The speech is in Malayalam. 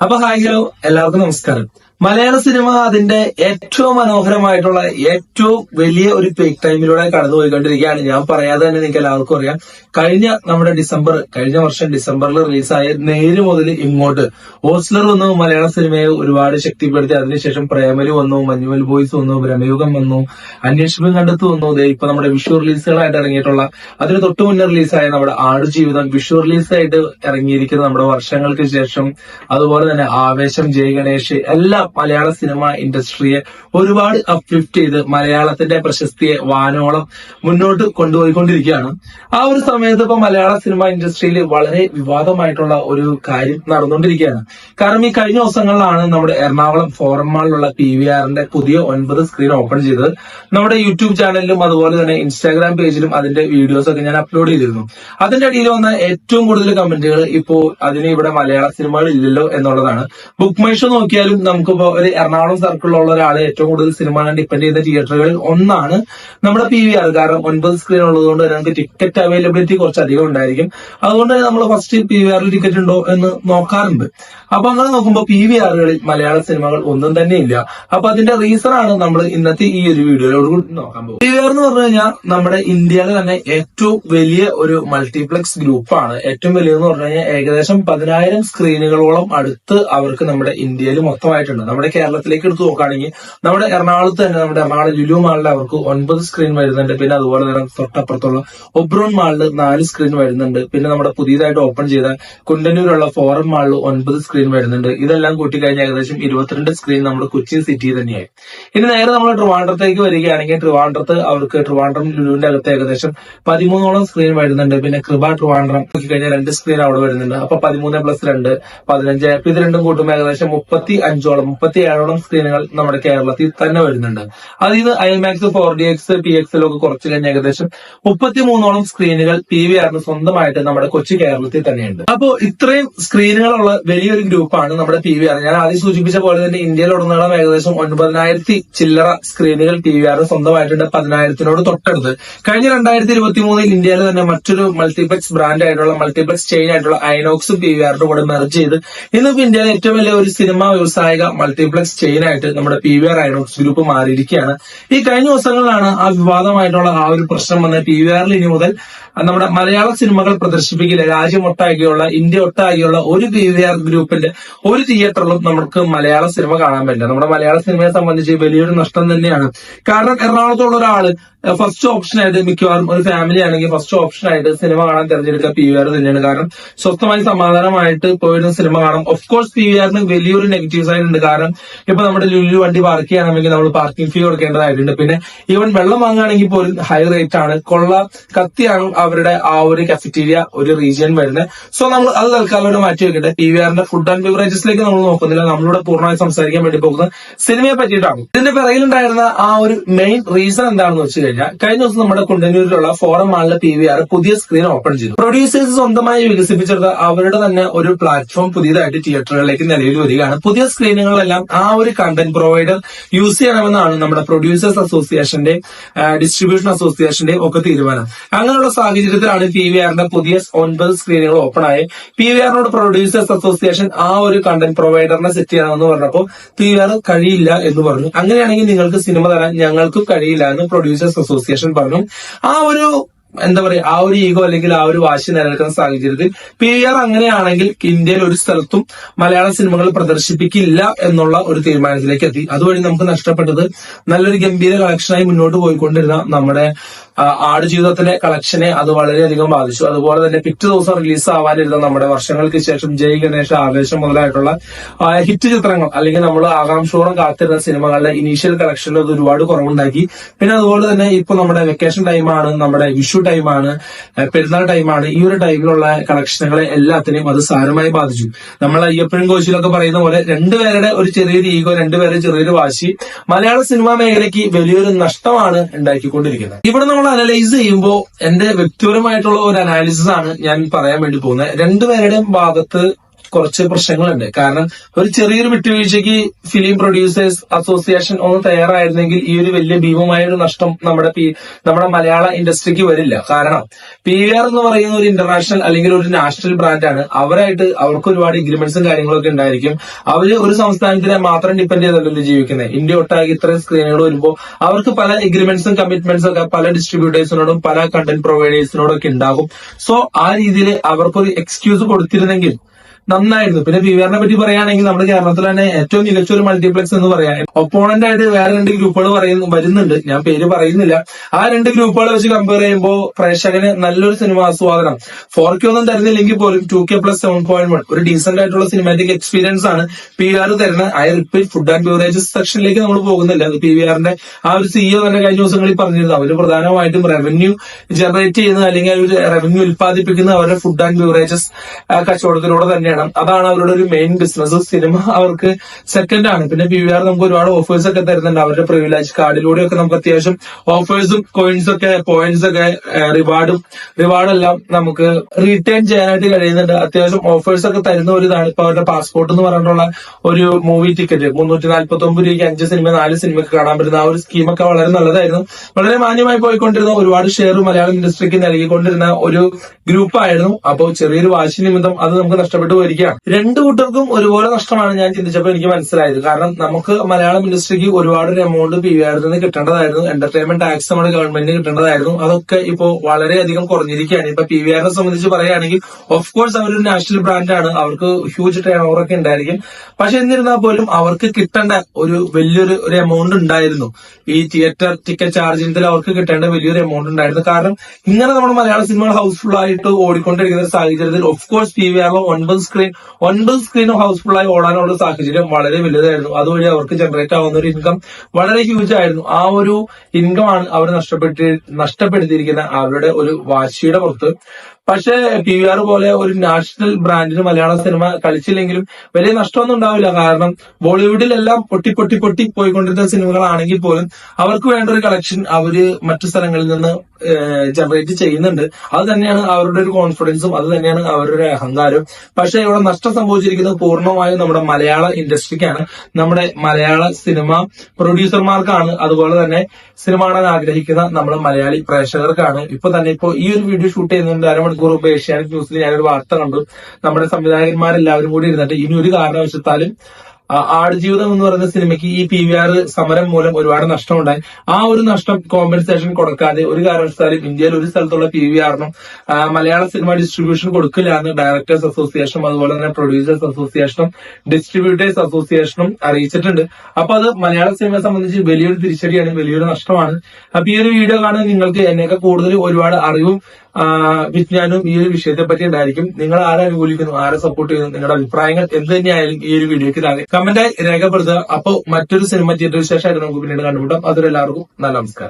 അപ്പൊ ഹായ് ഹലോ എല്ലാവർക്കും നമസ്കാരം. മലയാള സിനിമ അതിന്റെ ഏറ്റവും മനോഹരമായിട്ടുള്ള ഏറ്റവും വലിയ ഒരു പീക്ക് ടൈമിലൂടെ കടന്നുപോയിക്കൊണ്ടിരിക്കുകയാണ്. ഞാൻ പറയാതെ തന്നെ നിങ്ങൾക്ക് എല്ലാവർക്കും അറിയാം. കഴിഞ്ഞ നമ്മുടെ ഡിസംബർ കഴിഞ്ഞ വർഷം ഡിസംബറിൽ റിലീസായ നേര് മുതൽ ഇങ്ങോട്ട്. ഓസ്ലർ വന്നു മലയാള സിനിമയെ ഒരുപാട് ശക്തിപ്പെടുത്തി. അതിനുശേഷം പ്രേമലു വന്നു മഞ്ഞുമൽ ബോയ്സ് വന്നു ബ്രഹ്മയുഗം വന്നു അന്വേഷണം കണ്ടെത്തു വന്നു. ഇപ്പൊ നമ്മുടെ വിഷു റിലീസുകളായിട്ട് ഇറങ്ങിയിട്ടുള്ള അതിന് തൊട്ട് മുന്നേ റിലീസായ നമ്മുടെ ആടുജീവിതം വിഷു റിലീസായിട്ട് ഇറങ്ങിയിരിക്കുന്ന നമ്മുടെ വർഷങ്ങൾക്ക് ശേഷം അതുപോലെ തന്നെ ആവേശം ജയ് ഗണേഷ് എല്ലാം മലയാള സിനിമ ഇൻഡസ്ട്രിയെ ഒരുപാട് അപ്ലിഫ്റ്റ് ചെയ്ത് മലയാളത്തിന്റെ പ്രശസ്തിയെ വാനോളം മുന്നോട്ട് കൊണ്ടുപോയിക്കൊണ്ടിരിക്കുകയാണ്. ആ ഒരു സമയത്ത് ഇപ്പൊ മലയാള സിനിമ ഇൻഡസ്ട്രിയിൽ വളരെ വിവാദമായിട്ടുള്ള ഒരു കാര്യം നടന്നുകൊണ്ടിരിക്കുകയാണ്. കാരണം ഈ കഴിഞ്ഞ ദിവസങ്ങളിലാണ് നമ്മുടെ എറണാകുളം ഫോറം മാളിലുള്ള പി വി ആറിന്റെ പുതിയ ഒൻപത് സ്ക്രീൻ ഓപ്പൺ ചെയ്തത്. നമ്മുടെ യൂട്യൂബ് ചാനലിലും അതുപോലെ തന്നെ ഇൻസ്റ്റാഗ്രാം പേജിലും അതിന്റെ വീഡിയോസ് ഒക്കെ ഞാൻ അപ്ലോഡ് ചെയ്തിരുന്നു. അതിന്റെ അടിയിൽ വന്ന ഏറ്റവും കൂടുതൽ കമന്റുകൾ ഇപ്പോ അതിന് ഇവിടെ മലയാള സിനിമകൾ ഇല്ലല്ലോ എന്നുള്ളതാണ് ബുക്ക് മൈഷോ നോക്കിയാലും നോക്കിയാലും നമുക്കിപ്പോ ഒരു എറണാകുളം സർക്കിളിലുള്ള ഒരാൾ ഏറ്റവും കൂടുതൽ സിനിമ കാണാൻ ഡിപ്പെൻഡ് ചെയ്ത തിയേറ്ററുകളിൽ ഒന്നാണ് നമ്മുടെ പി വി ആർ കാരണം ഒൻപത് സ്ക്രീൻ ഉള്ളതുകൊണ്ട് തന്നെ നമുക്ക് ടിക്കറ്റ് അവൈലബിലിറ്റി കുറച്ച് അധികം ഉണ്ടായിരിക്കും. അതുകൊണ്ട് തന്നെ നമ്മൾ ഫസ്റ്റ് പി വി ആറിൽ ടിക്കറ്റ് ഉണ്ടോ എന്ന് നോക്കാറുണ്ട്. അപ്പൊ അങ്ങനെ നോക്കുമ്പോൾ പി വി ആറുകളിൽ മലയാള സിനിമകൾ ഒന്നും തന്നെ ഇല്ല. അപ്പൊ അതിന്റെ റീസൺ ആണ് നമ്മൾ ഇന്നത്തെ ഈ ഒരു വീഡിയോയിലോട് കൂടി നോക്കാൻ പോകും പി വി ആർ എന്ന് പറഞ്ഞു കഴിഞ്ഞാൽ നമ്മുടെ ഇന്ത്യയിലെ തന്നെ ഏറ്റവും വലിയ ഒരു മൾട്ടിപ്ലക്സ് ഗ്രൂപ്പാണ്. ഏറ്റവും വലിയതെന്ന് പറഞ്ഞു കഴിഞ്ഞാൽ ഏകദേശം പതിനായിരം സ്ക്രീനുകളോളം അടുത്ത് അവർക്ക് നമ്മുടെ ഇന്ത്യയിൽ മൊത്തമായിട്ടുണ്ട്. നമ്മുടെ കേരളത്തിലേക്ക് എടുത്തു നോക്കുകയാണെങ്കിൽ നമ്മുടെ എറണാകുളത്ത് തന്നെ നമ്മുടെ എറണാകുളം ലുലു മാളിൽ അവർക്ക് ഒൻപത് സ്ക്രീൻ വരുന്നുണ്ട്. പിന്നെ അതുപോലെ തന്നെ തൊട്ടപ്പുറത്തുള്ള ഒബ്രോൺ മാളിൽ നാല് സ്ക്രീൻ വരുന്നുണ്ട്. പിന്നെ നമ്മുടെ പുതിയതായിട്ട് ഓപ്പൺ ചെയ്ത കുണ്ടന്നൂരുള്ള ഫോറം മാളിൽ ഒൻപത് സ്ക്രീൻ വരുന്നുണ്ട്. ഇതെല്ലാം കൂട്ടിക്കഴിഞ്ഞാൽ ഏകദേശം ഇരുപത്തിരണ്ട് സ്ക്രീൻ നമ്മുടെ കൊച്ചി സിറ്റി തന്നെയായി. ഇനി നേരെ നമ്മൾ ട്രിവാൻഡ്രത്തേക്ക് വരികയാണെങ്കിൽ ട്രിവാൻഡ്രത്ത് അവർക്ക് ട്രിവാൻഡ്രം ലുലുവിന്റെ അകത്ത് ഏകദേശം പതിമൂന്നോളം സ്ക്രീൻ വരുന്നുണ്ട്. പിന്നെ കൃപ ട്രിവാൻഡ്രം നോക്കിക്കഴിഞ്ഞാൽ രണ്ട് സ്ക്രീൻ അവിടെ വരുന്നുണ്ട്. അപ്പൊ പതിമൂന്ന് പ്ലസ് രണ്ട് പതിനഞ്ച് ഇത് രണ്ടും കൂട്ടുമ്പോൾ ഏകദേശം മുപ്പത്തി അഞ്ചോളം മുപ്പത്തി ഏഴോളം സ്ക്രീനുകൾ നമ്മുടെ കേരളത്തിൽ തന്നെ വരുന്നുണ്ട്. അതിൽ നിന്ന് IMAX four D X P എക്സിലൊക്കെ കുറച്ച് കഴിഞ്ഞ ഏകദേശം മുപ്പത്തി മൂന്നോളം സ്ക്രീനുകൾ പി വി ആറിന് സ്വന്തമായിട്ട് നമ്മുടെ കൊച്ചു കേരളത്തിൽ തന്നെയുണ്ട്. അപ്പോൾ ഇത്രയും സ്ക്രീനുകളുള്ള വലിയൊരു ഗ്രൂപ്പാണ് നമ്മുടെ പി വി ആർ ഞാൻ ആദ്യം സൂചിപ്പിച്ച പോലെ തന്നെ ഇന്ത്യയിലുടനീളം ഏകദേശം ഒൻപതിനായിരത്തി ചില്ലറ സ്ക്രീനുകൾ പി വി ആറിന് സ്വന്തമായിട്ടുണ്ട് പതിനായിരത്തിനോട് തൊട്ടടുത്ത്. കഴിഞ്ഞ രണ്ടായിരത്തി ഇരുപത്തി മൂന്നിൽ ഇന്ത്യയിൽ തന്നെ മറ്റൊരു മൾട്ടിപ്ലക്സ് ബ്രാൻഡ് ആയിട്ടുള്ള മൾട്ടിപ്ലക്സ് ചെയിൻ ആയിട്ടുള്ള ഐനോക്സും പി വി ആറിന്റെ കൂടെ മെർജ് ചെയ്ത്. ഇന്നിപ്പോ ഇന്ത്യയിലെ ഏറ്റവും വലിയ ഒരു സിനിമ വ്യവസായിക മൾട്ടിപ്ലക്സ് ചെയിൻ ആയിട്ട് നമ്മുടെ P V R INOX group മാറിയിരിക്കുകയാണ്. ഈ കഴിഞ്ഞ ദിവസങ്ങളിലാണ് ആ വിവാദമായിട്ടുള്ള ആ ഒരു പ്രശ്നം വന്ന പി വി ആറിൽ ഇനി മുതൽ നമ്മുടെ മലയാള സിനിമകൾ പ്രദർശിപ്പിക്കില്ല. രാജ്യമൊട്ടാകെയുള്ള ഇന്ത്യ ഒട്ടാകെയുള്ള ഒരു പി വി ആർ ഗ്രൂപ്പിന്റെ ഒരു തിയേറ്ററിലും നമുക്ക് മലയാള സിനിമ കാണാൻ പറ്റില്ല. നമ്മുടെ മലയാള സിനിമയെ സംബന്ധിച്ച് വലിയൊരു നഷ്ടം തന്നെയാണ്. കാരണം എറണാകുളത്തുള്ള ഒരാൾ ഫസ്റ്റ് ഓപ്ഷൻ ആയിട്ട് മിക്കവാറും ഒരു ഫാമിലി ആണെങ്കിൽ ഫസ്റ്റ് ഓപ്ഷൻ ആയിട്ട് സിനിമ കാണാൻ തിരഞ്ഞെടുക്കുക പി വി ആർ തന്നെയാണ്. കാരണം സ്വസ്ഥമായി സമാധാനമായിട്ട് പോയിരുന്ന സിനിമ കാണാം. ഓഫ് കോഴ്സ് പി വി ആറിന് വലിയൊരു നെഗറ്റീവ് സൈഡ് ഉണ്ട് കാരണം ഇപ്പൊ നമ്മുടെ ലുലു വണ്ടി പാർക്ക് ചെയ്യാനാണെങ്കിൽ നമ്മൾ പാർക്കിംഗ് ഫീ കൊടുക്കേണ്ടതായിട്ടുണ്ട്. പിന്നെ ഈവൻ വെള്ളം വാങ്ങുകയാണെങ്കിൽ പോലും ഹൈ റേറ്റ് ആണ്. കൊള്ള കത്തിയാണ് അവരുടെ ആ ഒരു കഫറ്റീരിയ ഒരു റീജിയൻ വരുന്നത്. സോ നമ്മൾ അത് തൽക്കാലം മാറ്റി വെക്കട്ടെ. പി വി ആറിന്റെ ഫുഡ് ആൻഡ് ബിവറേജസിലേക്ക് നമ്മൾ നോക്കുന്നില്ല. നമ്മളിവിടെ പൂർണമായി സംസാരിക്കാൻ വേണ്ടി പോകുന്നത് സിനിമയെ പറ്റിയിട്ടാണ്. ഇതിന്റെ പിറകിലുണ്ടായിരുന്ന ആ ഒരു മെയിൻ റീസൺ എന്താണെന്ന് വെച്ച് കഴിഞ്ഞാൽ കഴിഞ്ഞ ദിവസം നമ്മുടെ കുണ്ടന്നൂരിലുള്ള ഫോറം മാളിലെ പി വി ആർ പുതിയ സ്ക്രീൻ ഓപ്പൺ ചെയ്തു. പ്രൊഡ്യൂസേഴ്സ് സ്വന്തമായി വികസിപ്പിച്ചെടുത്ത അവരുടെ തന്നെ ഒരു പ്ലാറ്റ്ഫോം പുതിയതായിട്ട് തിയേറ്ററുകളിലേക്ക് നിലവിൽ വരികയാണ്. പുതിയ സ്ക്രീനുകളെല്ലാം ആ ഒരു കണ്ടന്റ് പ്രൊവൈഡർ യൂസ് ചെയ്യണമെന്നാണ് നമ്മുടെ പ്രൊഡ്യൂസേഴ്സ് അസോസിയേഷന്റെ ഡിസ്ട്രിബ്യൂഷൻ അസോസിയേഷന്റെ ഒക്കെ തീരുമാനം. അങ്ങനെയുള്ള സാഹചര്യത്തിലാണ് പി വി ആറിന്റെ പുതിയ ഒൻപത് സ്ക്രീനുകൾ ഓപ്പൺ ആയി. പി വി ആറിനോട് പ്രൊഡ്യൂസേഴ്സ് അസോസിയേഷൻ ആ ഒരു കണ്ടന്റ് പ്രൊവൈഡറിനെ സെറ്റ് ചെയ്യണമെന്ന് പറഞ്ഞപ്പോൾ പി വി ആർ കഴിയില്ല എന്ന് പറഞ്ഞു. അങ്ങനെയാണെങ്കിൽ നിങ്ങൾക്ക് സിനിമ തരാൻ ഞങ്ങൾക്കും കഴിയില്ല എന്ന് പ്രൊഡ്യൂസേഴ്സ് അസോസിയേഷൻ പറഞ്ഞു. ആ ഒരു എന്താ പറയാ ആ ഒരു ഈഗോ അല്ലെങ്കിൽ ആ ഒരു വാശി നിലനിൽക്കുന്ന സാഹചര്യത്തിൽ പി ആർ അങ്ങനെയാണെങ്കിൽ ഇന്ത്യയിൽ ഒരു സ്ഥലത്തും മലയാള സിനിമകൾ പ്രദർശിപ്പിക്കില്ല എന്നുള്ള ഒരു തീരുമാനത്തിലേക്ക് എത്തി. അതുവഴി നമുക്ക് നഷ്ടപ്പെട്ടത് നല്ലൊരു ഗംഭീര കളക്ഷനായി മുന്നോട്ട് പോയിക്കൊണ്ടിരുന്ന നമ്മുടെ ആ, ആടുജീവിതത്തിന്റെ കളക്ഷനെ അത് വളരെയധികം ബാധിച്ചു. അതുപോലെ തന്നെ പിറ്റേ ദിവസം റിലീസ് ആവാനിരുന്ന നമ്മുടെ വർഷങ്ങൾക്ക് ശേഷം ജയ് ഗണേഷ് ആവേശം മുതലായിട്ടുള്ള ഹിറ്റ് ചിത്രങ്ങൾ അല്ലെങ്കിൽ നമ്മൾ ആകാംക്ഷയോളം കാത്തിരുന്ന സിനിമകളുടെ ഇനീഷ്യൽ കളക്ഷനിൽ അത് ഒരുപാട് കുറവുണ്ടാക്കി. പിന്നെ അതുപോലെ തന്നെ ഇപ്പൊ നമ്മുടെ വെക്കേഷൻ ടൈമാണ് നമ്മുടെ വിഷു ടൈമാണ് പെരുന്നാൾ ടൈമാണ് ഈ ഒരു ടൈമിലുള്ള കളക്ഷനുകളെ എല്ലാത്തിനെയും അത് സാരമായി ബാധിച്ചു. നമ്മൾ അയ്യപ്പനും കോശിയിലൊക്കെ പറയുന്ന പോലെ രണ്ടുപേരുടെ ഒരു ചെറിയൊരു ഈഗോ രണ്ടുപേരുടെ ചെറിയൊരു വാശി മലയാള സിനിമാ മേഖലയ്ക്ക് വലിയൊരു നഷ്ടമാണ് ഉണ്ടാക്കിക്കൊണ്ടിരിക്കുന്നത്. ഇവിടെ നമ്മൾ അനലൈസ് ചെയ്യുമ്പോൾ എന്റെ വ്യക്തിപരമായിട്ടുള്ള ഒരു അനാലിസിസ് ആണ് ഞാൻ പറയാൻ വേണ്ടി പോകുന്നത്. രണ്ടുപേരുടെയും ഭാഗത്ത് കുറച്ച് പ്രശ്നങ്ങളുണ്ട്. കാരണം ഒരു ചെറിയൊരു വിട്ടുവീഴ്ചയ്ക്ക് ഫിലിം പ്രൊഡ്യൂസേഴ്സ് അസോസിയേഷൻ ഒന്ന് തയ്യാറായിരുന്നെങ്കിൽ ഈ ഒരു വലിയ ഭീമമായ ഒരു നഷ്ടം നമ്മുടെ നമ്മുടെ മലയാള ഇൻഡസ്ട്രിക്ക് വരില്ല. കാരണം പി ആർ എന്ന് പറയുന്ന ഒരു ഇന്റർനാഷണൽ അല്ലെങ്കിൽ ഒരു നാഷണൽ ബ്രാൻഡാണ് അവരായിട്ട് അവർക്ക് ഒരുപാട് എഗ്രിമെന്റ്സും കാര്യങ്ങളൊക്കെ ഉണ്ടായിരിക്കും. അവർ ഒരു സംസ്ഥാനത്തിനെ മാത്രം ഡിപ്പെൻഡ് ചെയ്തല്ലോ ജീവിക്കുന്നത് ഇന്ത്യ ഒട്ടാകെ ഇത്രയും സ്ക്രീനുകൾ വരുമ്പോൾ അവർക്ക് പല എഗ്രിമെന്റ്സും കമ്മിറ്റ്മെന്റ്സും ഒക്കെ പല ഡിസ്ട്രിബ്യൂട്ടേഴ്സിനോടും പല കണ്ടന്റ് പ്രൊവൈഡേഴ്സിനോടും ഒക്കെ ഉണ്ടാകും. സോ ആ രീതിയിൽ അവർക്കൊരു എക്സ്ക്യൂസ് കൊടുത്തിരുന്നെങ്കിൽ നന്നായിരുന്നു. പിന്നെ പി ആറിനെ പറ്റി പറയുകയാണെങ്കിൽ നമ്മുടെ കേരളത്തിൽ തന്നെ ഏറ്റവും മികച്ച ഒരു മൾട്ടിപ്ലക്സ് എന്ന് പറയാം. ഒപ്പോണന്റ് ആയിട്ട് വേറെ രണ്ട് ഗ്രൂപ്പുകൾ പറയുന്നു വരുന്നുണ്ട്. ഞാൻ പേര് പറയുന്നില്ല. ആ രണ്ട് ഗ്രൂപ്പുകൾ വെച്ച് കമ്പയർ ചെയ്യുമ്പോൾ പ്രേക്ഷകന് നല്ലൊരു സിനിമ ആസ്വാദനം. ഫോർ കെ ഒന്നും തരുന്നില്ലെങ്കിൽ പോലും two K plus seven point one ഒരു ഡീസെന്റ് ആയിട്ടുള്ള സിനിമാറ്റിക് എക്സ്പീരിയൻസ് ആണ് പി ആർ തരുന്ന. I repeat food and beverages സെക്ഷനിലേക്ക് നമ്മൾ പോകുന്നില്ല. അത് പി വി ആറിന്റെ ആ ഒരു സിഇഒ തന്നെ കഴിഞ്ഞ ദിവസങ്ങളിൽ പറഞ്ഞിരുന്നു. അവർ പ്രധാനമായിട്ടും റവന്യൂ ജനറേറ്റ് ചെയ്യുന്ന അല്ലെങ്കിൽ റവന്യൂ ഉൽപ്പാദിപ്പിക്കുന്ന അവരുടെ ഫുഡ് ആൻഡ് ബിവറേജസ് കച്ചവടത്തിലൂടെ തന്നെയാണ്. അതാണ് അവരുടെ ഒരു മെയിൻ ബിസിനസ് സിനിമ അവർക്ക് സെക്കൻഡ് ആണ്. പിന്നെ പി വി ആർ നമുക്ക് ഒരുപാട് ഓഫേഴ്സ് ഒക്കെ തരുന്നുണ്ട്. അവരുടെ പ്രിവിലേജ് കാർഡിലൂടെ ഒക്കെ നമുക്ക് അത്യാവശ്യം ഓഫേഴ്സും കോയിൻസ് ഒക്കെ പോയിന്റ്സ് ഒക്കെ റിവാർഡും റിവാർഡെല്ലാം നമുക്ക് റീറ്റേൺ ചെയ്യാനായിട്ട് കഴിയുന്നുണ്ട്. അത്യാവശ്യം ഓഫേഴ്സ് ഒക്കെ തരുന്ന ഒരു ഇതാണ് ഇപ്പൊ അവരുടെ പാസ്പോർട്ട് എന്ന് പറഞ്ഞിട്ടുള്ള ഒരു മൂവി ടിക്കറ്റ് മുന്നൂറ്റി നാല്പത്തി ഒമ്പത് രൂപയ്ക്ക് അഞ്ച് സിനിമ നാല് സിനിമ കാണാൻ പറ്റുന്ന ആ ഒരു സ്കീമൊക്കെ വളരെ നല്ലതായിരുന്നു. വളരെ മാന്യമായി പോയിക്കൊണ്ടിരുന്ന ഒരുപാട് ഷെയർ മലയാളം ഇൻഡസ്ട്രിക്ക് നൽകിക്കൊണ്ടിരുന്ന ഒരു ഗ്രൂപ്പായിരുന്നു അപ്പോൾ ചെറിയൊരു വാശി നിമിത്തം അത് നമുക്ക് നഷ്ടപ്പെട്ടു പോയിരിക്കുകയാണ്. രണ്ടു കൂട്ടർക്കും ഒരുപോലെ നഷ്ടമാണ് ഞാൻ ചിന്തിച്ചപ്പോൾ എനിക്ക് മനസ്സിലായത്. കാരണം നമുക്ക് മലയാളം ഇൻഡസ്ട്രിക്ക് ഒരുപാട് ഒരു എമൗണ്ട് പി വി ആറിൽ നിന്ന് കിട്ടേണ്ടതായിരുന്നു. എന്റർടൈൻമെന്റ് ടാക്സ് നമ്മുടെ ഗവൺമെന്റിന് കിട്ടേണ്ടതായിരുന്നു. അതൊക്കെ ഇപ്പോൾ വളരെയധികം കുറഞ്ഞിരിക്കുകയാണ്. ഇപ്പൊ പി വി ആറിനെ സംബന്ധിച്ച് പറയുകയാണെങ്കിൽ ഓഫ് കോഴ്സ് അവരൊരു നാഷണൽ ബ്രാൻഡാണ് അവർക്ക് ഹ്യൂജ് ടേൺ ഓവർ ഒക്കെ ഉണ്ടായിരിക്കും. പക്ഷെ എന്നിരുന്നാൽ പോലും അവർക്ക് കിട്ടേണ്ട ഒരു വലിയൊരു ഒരു എമൗണ്ട് ഉണ്ടായിരുന്നു. ഈ തിയേറ്റർ ടിക്കറ്റ് ചാർജിന്റെ അവർക്ക് കിട്ടേണ്ട വലിയൊരു എമൗണ്ട് ഉണ്ടായിരുന്നു. കാരണം ഇങ്ങനെ നമ്മുടെ മലയാള സിനിമകൾ ഹൗസ്ഫുൾ ആയിട്ട് ഓടിക്കൊണ്ടിരിക്കുന്ന ഒരു സാഹചര്യത്തിൽ ഓഫ് കോഴ്സ് പി വി ആറിലെ ഒൻപത് സ്ക്രീൻ ഒൻപത് സ്ക്രീനും ഹൗസ്ഫുൾ ആയി ഓടാനുള്ള സാഹചര്യം വളരെ വലുതായിരുന്നു. അതുവഴി അവർക്ക് ജനറേറ്റ് ആവുന്ന ഒരു ഇൻകം വളരെ ഹ്യൂജ് ആയിരുന്നു. ആ ഒരു ഇൻകം ആണ് അവർ നഷ്ടപ്പെട്ടി നഷ്ടപ്പെടുത്തിയിരിക്കുന്ന അവരുടെ ഒരു വാശിയുടെ പുറത്ത്. പക്ഷേ പി വി ആർ പോലെ ഒരു നാഷണൽ ബ്രാൻഡിന് മലയാള സിനിമ കളിച്ചില്ലെങ്കിലും വലിയ നഷ്ടമൊന്നും ഉണ്ടാവില്ല. കാരണം ബോളിവുഡിലെല്ലാം പൊട്ടി പൊട്ടി പൊട്ടി പോയിക്കൊണ്ടിരുന്ന സിനിമകളാണെങ്കിൽ പോലും അവർക്ക് വേണ്ട ഒരു കളക്ഷൻ അവർ മറ്റു സ്ഥലങ്ങളിൽ നിന്ന് ജനറേറ്റ് ചെയ്യുന്നുണ്ട്. അത് തന്നെയാണ് അവരുടെ ഒരു കോൺഫിഡൻസും അത് തന്നെയാണ് അവരുടെ അഹങ്കാരവും. പക്ഷെ ഇവിടെ നഷ്ടം സംഭവിച്ചിരിക്കുന്നത് പൂർണമായും നമ്മുടെ മലയാള ഇൻഡസ്ട്രിക്കാണ്. നമ്മുടെ മലയാള സിനിമ പ്രൊഡ്യൂസർമാർക്കാണ് അതുപോലെ തന്നെ സിനിമ കാണാൻ ആഗ്രഹിക്കുന്ന നമ്മുടെ മലയാളി പ്രേക്ഷകർക്കാണ്. ഇപ്പൊ തന്നെ ഇപ്പോ ഈ ഒരു വീഡിയോ ഷൂട്ട് ചെയ്യുന്നതിന്റെ അരമണിക്കൂർ മുമ്പ് ഏഷ്യാനെറ്റ് ന്യൂസിൽ ഞാനൊരു വാർത്ത കണ്ടു. നമ്മുടെ സംവിധായകന്മാരെല്ലാവരും കൂടി ഇരുന്നിട്ട് ഇനി ഒരു കാരണവശത്താലും ആടുജീവിതം എന്ന് പറയുന്ന സിനിമയ്ക്ക് ഈ പി വി ആർ സമരം മൂലം ഒരുപാട് നഷ്ടമുണ്ടായി. ആ ഒരു നഷ്ടം കോമ്പൻസേഷൻ കൊടുക്കാതെ ഒരു കാരണവശാലും ഇന്ത്യയിൽ ഒരു സ്ഥലത്തുള്ള പി വി ആറിനും മലയാള സിനിമ ഡിസ്ട്രിബ്യൂഷൻ കൊടുക്കില്ല എന്ന് ഡയറക്ടേഴ്സ് അസോസിയേഷനും അതുപോലെ തന്നെ പ്രൊഡ്യൂസേഴ്സ് അസോസിയേഷനും ഡിസ്ട്രിബ്യൂട്ടേഴ്സ് അസോസിയേഷനും അറിയിച്ചിട്ടുണ്ട്. അപ്പൊ അത് മലയാള സിനിമയെ സംബന്ധിച്ച് വലിയൊരു തിരിച്ചടിയാണ് വലിയൊരു നഷ്ടമാണ്. അപ്പൊ ഈ ഒരു വീഡിയോ കാണാൻ നിങ്ങൾക്ക് എന്നെയൊക്കെ കൂടുതൽ ഒരുപാട് അറിവും വിജ്ഞാനവും ഈ ഒരു വിഷയത്തെ പറ്റി ഉണ്ടായിരിക്കും. നിങ്ങൾ ആരെ അനുകൂലിക്കുന്നു? ആരെ സപ്പോർട്ട് ചെയ്യുന്നു? നിങ്ങളുടെ അഭിപ്രായങ്ങൾ എന്ത് തന്നെയായാലും ഈ ഒരു വീഡിയോക്ക് താഴെ കമന്റായി രേഖപ്പെടുത്തുക. അപ്പോൾ മറ്റൊരു സിനിമ തിയേറ്റർ വിശേഷമായിട്ട് നമുക്ക് പിന്നീട് കണ്ടുമുട്ടാം. എല്ലാവർക്കും നല്ല നമസ്കാരം.